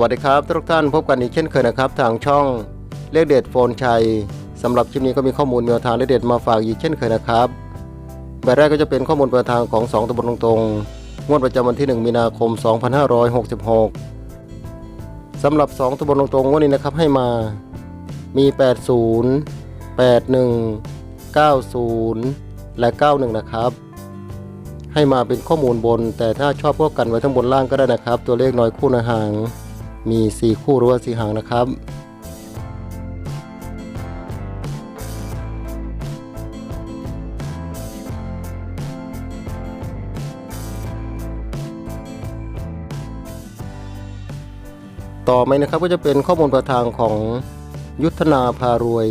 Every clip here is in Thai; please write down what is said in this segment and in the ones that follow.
วัสดีครับทุกท่านพบกันอีกเช่นเคยนะครับ ทางช่องเลขเด็ดโฟนชัยสำหรับคลิปนี้ก็มีข้อมูลแนวทางเลขเด็ดมาฝากอีกเช่นเคยนะครับแบบแรกก็จะเป็นข้อมูลแนวทางของ 2ตำบลตรงๆงวดประจำวันที่ 1 มีนาคม 2566 สำหรับ 2ตำบลตรงๆงวดนี้นะครับให้มามี 80 81 90 และ 91 นะครับ ให้มาเป็นข้อมูลบน แต่ถ้าชอบพวกกันไว้ทั้งบนล่างก็ได้นะครับ ตัวเลขน้อยคู่นะหาง มี 4 คู่รือว่า4หางนะครับ ต่อไปนะครับก็จะเป็นข้อมูลประทางของยุทธนาพารวย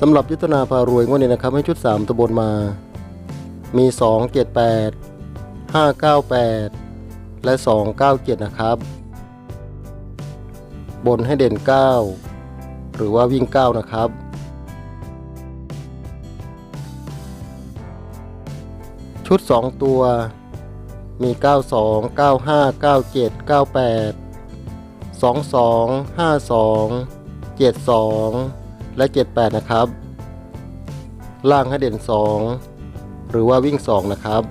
สำหรับยุทธนาพารวยงวดนี้นะครับให้ชุด 3ตัวบนมา มี 2 7 8 5 9 8 และ 2 9 7 นะครับ บนให้เด่น 9 หรือว่าวิ่ง 9 นะครับ ชุด 2 ตัวมี 92 95 97 98 22 52 72 และ 78 นะครับ ล่างให้เด่น 2 หรือว่าวิ่ง 2 นะครับ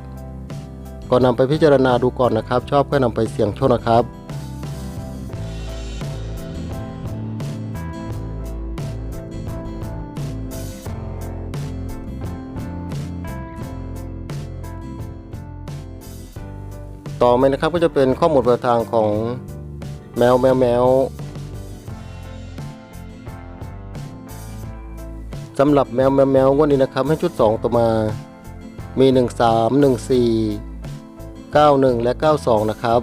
ก่อนนำไปพิจารณาดูก่อนนะครับ ชอบก็นำไปเสี่ยงโชคนะครับต่อไปนะครับก็จะเป็นข้อมูลประทางของแมวแมวแมวสำหรับแมวแมวแมววันนี้นะครับให้ชุด 2ตัวมา มี 1 3 1 4 9 1 และ 92 นะครับ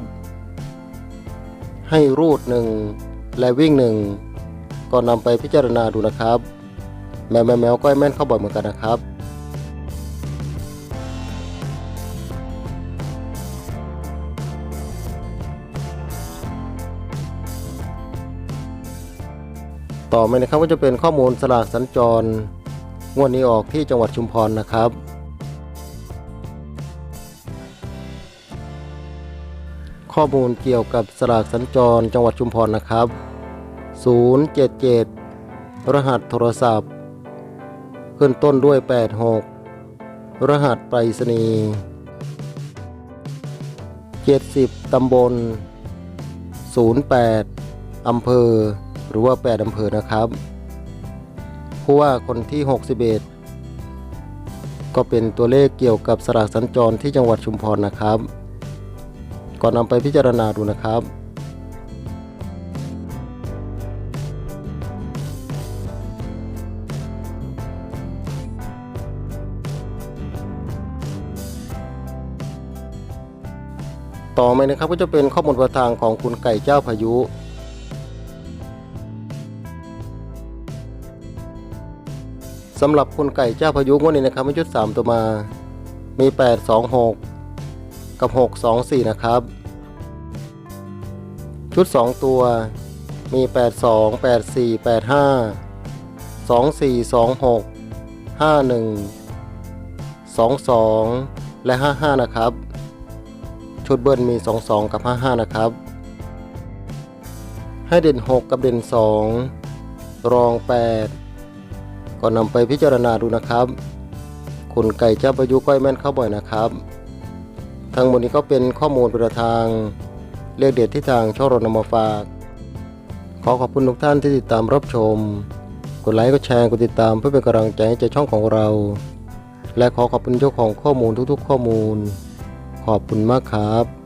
ให้รูด 1 และวิ่ง 1 ก็นำไปพิจารณาดูนะครับ แมวแมวแมวก็ให้แม่นเข้าบ่อยเหมือนกันนะครับต่อไปนะครับก็จะเป็นข้อมูลสลากสัญจรงวดนี้ออกที่จังหวัดชุมพรนะครับ ข้อมูลเกี่ยวกับสลากสัญจรจังหวัดชุมพรนะครับ 077 รหัสโทรศัพท์ ขึ้นต้นด้วย 86 รหัสไปรษณีย์70 ตำบล 08 อำเภอ หรือว่า 8 อำเภอนะครับผู้ว่าคนที่ 61 ก็เป็นตัวเลขเกี่ยวกับสลากสัญจรที่จังหวัดชุมพรนะครับ ก่อนนำไปพิจารณาดูนะครับต่อมานะครับก็จะเป็นข้อมูลประทางของคุณไก่เจ้าพายุ สำหรับคุณไก่เจ้าพายุงวดนี้นะครับไม่ชุด 3 ตัวมา มี 8 2 6 กับ 6 2 4 นะครับ ชุด 2 ตัวมี 8 2 8 4 8 5 2 4 2 6 5 1 2 2 และ 55 นะครับ ชุดเบิ้ลมี 2 2 กับ 55 นะครับ ให้เด่น 6 กับเด่น 2 รอง 8ก็นนำไปพิจารณาดูนะครับ คุณไก่เจ้าประยุกต์ก้อยแม่นเข้าบ่อยนะครับ ทั้งหมดนี้ก็เป็นข้อมูลประทางเรื่องเด็ดที่ทางช่องเรานำมาฝาก ขอขอบคุณทุกท่านที่ติดตามรับชม กดไลค์กดแชร์กดติดตามเพื่อเป็นกำลังใจให้ใจช่องของเรา และขอขอบคุณเจ้าของข้อมูลทุกๆ ข้อมูล ขอบคุณมากครับ